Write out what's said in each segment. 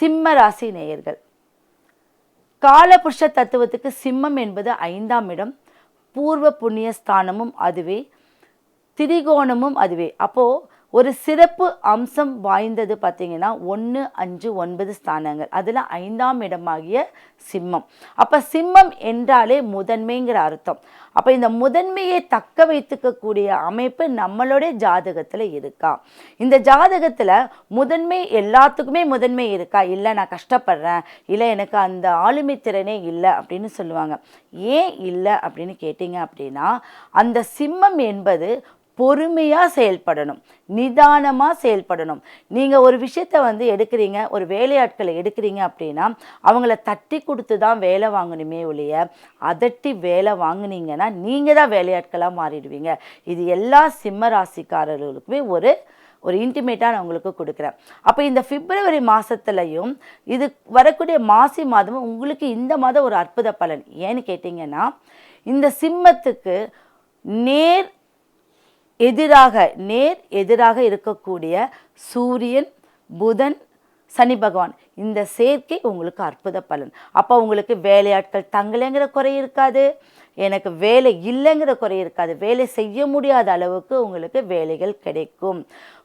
சிம்ம ராசி நேயர்கள். காலபுருஷ தத்துவத்துக்கு சிம்மம் என்பது ஐந்தாம் இடம். பூர்வ புண்ணிய ஸ்தானமும் அதுவே. திரிகோணமும் அதுவே. அப்போ ஒரு சிறப்பு அம்சம் வாய்ந்தது பார்த்தீங்கன்னா ஒன்று அஞ்சு ஒன்பது ஸ்தானங்கள். அதில் ஐந்தாம் இடமாகிய சிம்மம். அப்போ சிம்மம் என்றாலே முதன்மைங்கிற அர்த்தம். அப்போ இந்த முதன்மையை தக்க வைத்துக்கக்கூடிய அமைப்பு நம்மளுடைய ஜாதகத்தில் இருக்கா? இந்த ஜாதகத்தில் முதன்மை எல்லாத்துக்குமே முதன்மை இருக்கா? இல்லை நான் கஷ்டப்படுறேன். இல்லை எனக்கு அந்த ஆளுமை திறனே இல்லை அப்படின்னு சொல்லுவாங்க. ஏன் இல்லை அப்படின்னு கேட்டிங்க அப்படின்னா அந்த சிம்மம் என்பது பொறுமையாக செயல்படணும். நிதானமாக செயல்படணும். நீங்கள் ஒரு விஷயத்த வந்து எடுக்கிறீங்க ஒரு வேலையாட்களை எடுக்கிறீங்க அப்படின்னா அவங்கள தட்டி கொடுத்து தான் வேலை வாங்கணுமே ஒழிய அதட்டி வேலை வாங்குனீங்கன்னா நீங்கள் தான் வேலையாட்களாக மாறிடுவீங்க. இது எல்லா சிம்ம ராசிக்காரர்களுக்குமே ஒரு ஒரு இன்டிமேட்டாக நான் உங்களுக்கு கொடுக்குறேன். அப்போ இந்த பிப்ரவரி மாதத்துலையும் இது வரக்கூடிய மாசி மாதமும் உங்களுக்கு இந்த மாதம் ஒரு அற்புத பலன். ஏன்னு கேட்டிங்கன்னா இந்த சிம்மத்துக்கு நேர் எதிராக நேர் எதிராக இருக்கக்கூடிய சூரியன் புதன் சனி பகவான் இந்த சேர்க்கை உங்களுக்கு அற்புத பலன். அப்போ உங்களுக்கு வேலையாட்கள் தங்கலைங்கிற குறை இருக்காது. எனக்கு வேலை இல்லைங்கிற குறை இருக்காது. வேலை செய்ய முடியாத அளவுக்கு உங்களுக்கு வேலைகள் கிடைக்கும்.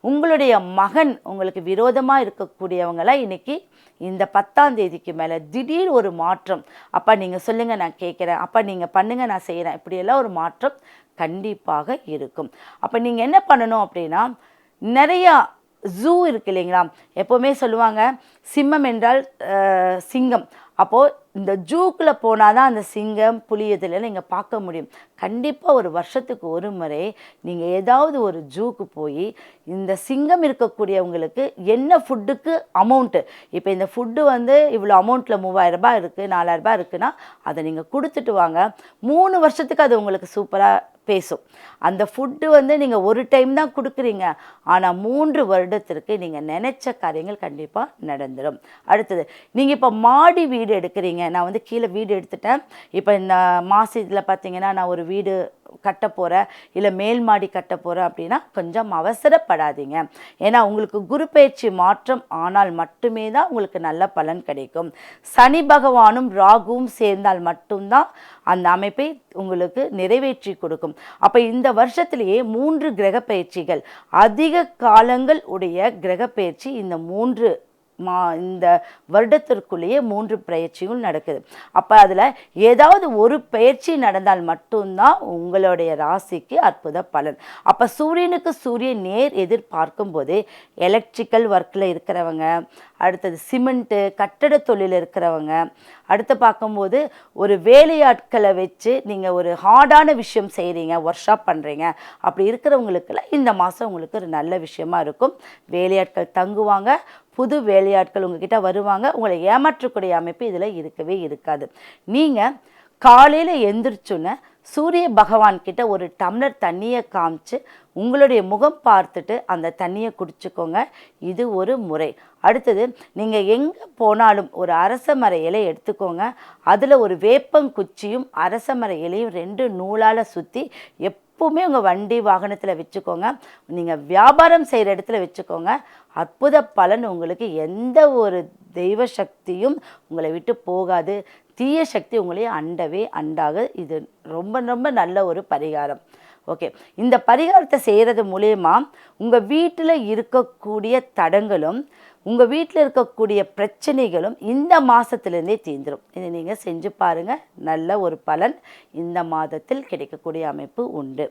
உங்களுடைய மகன் உங்களுக்கு விரோதமாக இருக்கக்கூடியவங்களாம் இன்னைக்கு இந்த பத்தாம் தேதிக்கு மேலே திடீர் ஒரு மாற்றம். அப்போ நீங்கள் சொல்லுங்கள் நான் கேட்குறேன். அப்போ நீங்கள் பண்ணுங்கள் நான் செய்கிறேன் இப்படியெல்லாம் ஒரு மாற்றம் கண்டிப்பாக இருக்கும். அப்போ நீங்கள் என்ன பண்ணணும் அப்படின்னா நிறையா ஜூ இருக்கு இல்லைங்களா? எப்போவுமே சொல்லுவாங்க சிம்மம் என்றால் சிங்கம். அப்போது இந்த ஜூக்கில் போனால் தான் அந்த சிங்கம் புலி இதெல்லாம் நீங்கள் பார்க்க முடியும். கண்டிப்பாக ஒரு வருஷத்துக்கு ஒரு முறை நீங்கள் ஏதாவது ஒரு ஜூக்கு போய் இந்த சிங்கம் இருக்கக்கூடியவங்களுக்கு என்ன ஃபுட்டுக்கு அமௌண்ட்டு? இப்போ இந்த ஃபுட்டு வந்து இவ்வளோ அமௌண்ட்டில் மூவாயிரரூபா இருக்குது நாலாயிரம் ரூபாய் இருக்குன்னா அதை நீங்கள் கொடுத்துட்டு வாங்க. மூணு வருஷத்துக்கு அது உங்களுக்கு சூப்பராக பேசும். அந்த ஃபுட்டு வந்து நீங்கள் ஒரு டைம் தான் கொடுக்குறீங்க. ஆனால் மூன்று வருடத்திற்கு நீங்கள் நினைச்ச காரியங்கள் கண்டிப்பாக நடந்துடும் அடுத்தது நீங்கள் இப்போ மாடி வீடு எடுக்கிறீங்க. நான் வந்து கீழே வீடு எடுத்துட்டேன். இப்போ இந்த மாசத்தில் பார்த்தீங்கன்னா நான் ஒரு வீடு கட்ட போகிறேன் இல்லை மேல் மாடி கட்ட போகிறேன் அப்படின்னா கொஞ்சம் அவசரப்படாதீங்க. ஏன்னா உங்களுக்கு குரு பயிற்சி மாற்றம் ஆனால் மட்டுமே தான் உங்களுக்கு நல்ல பலன் கிடைக்கும். சனி பகவானும் ராகுவும் சேர்ந்தால் மட்டும்தான் அந்த அமைப்பை உங்களுக்கு நிறைவேற்றி கொடுக்கும். அப்போ இந்த வருஷத்திலேயே மூன்று கிரக பயிற்சிகள். அதிக காலங்கள் உடைய கிரக பயிற்சி இந்த மூன்று மா இந்த வருடத்திற்குள்ளேயே மூன்று பயிற்சிகள் நடக்குது. அப்போ அதில் ஏதாவது ஒரு பயிற்சி நடந்தால் மட்டும்தான் உங்களுடைய ராசிக்கு அற்புத பலன். அப்போ சூரியனுக்கு சூரியன் நேர் எதிர்பார்க்கும் போது எலக்ட்ரிக்கல் ஒர்க்கில் இருக்கிறவங்க அடுத்தது சிமெண்ட்டு கட்டட தொழில் இருக்கிறவங்க அடுத்து பார்க்கும்போது ஒரு வேலையாட்களை வச்சு நீங்கள் ஒரு ஹார்டான விஷயம் செய்கிறீங்க ஒர்க் ஷாப் பண்ணுறீங்க அப்படி இருக்கிறவங்களுக்கெல்லாம் இந்த மாதம் உங்களுக்கு ஒரு நல்ல விஷயமா இருக்கும். வேலையாட்கள் தங்குவாங்க புது வேலையாட்கள் உங்ககிட்ட வருவாங்க உங்களை ஏமாற்றக்கூடிய அமைப்பு இதில் இருக்கவே இருக்காது. நீங்கள் காலையில் எந்திரிச்சோன்னே சூரிய பகவான் கிட்ட ஒரு டம்ளர் தண்ணியை காமிச்சு உங்களுடைய முகம் பார்த்துட்டு அந்த தண்ணியை குடிச்சுக்கோங்க. இது ஒரு முறை. அடுத்தது நீங்கள் எங்கே போனாலும் ஒரு அரச மர இலை எடுத்துக்கோங்க. அதில் ஒரு வேப்பங்குச்சியும் அரச மர இலையும் ரெண்டு நூலால் சுற்றி எப் எப்போவுமே உங்கள் வண்டி வாகனத்தில் வச்சுக்கோங்க. நீங்கள் வியாபாரம் செய்கிற இடத்துல வச்சுக்கோங்க. அற்புத பலன் உங்களுக்கு எந்த ஒரு தெய்வ சக்தியும் உங்களை விட்டு போகாது. தீய சக்தி உங்களை அண்டவே அண்டாக. இது ரொம்ப ரொம்ப நல்ல ஒரு பரிகாரம். ஓகே. இந்த பரிகாரத்தை செய்கிறது மூலயமா உங்கள் வீட்டில் இருக்கக்கூடிய தடங்களும் உங்கள் வீட்டில் இருக்கக்கூடிய பிரச்சனைகளும் இந்த மாதத்துலேருந்தே தீர்ந்துடும் இதை நீங்கள் செஞ்சு பாருங்கள் நல்ல ஒரு பலன் இந்த மாதத்தில் கிடைக்கக்கூடிய அமைப்பு உண்டு.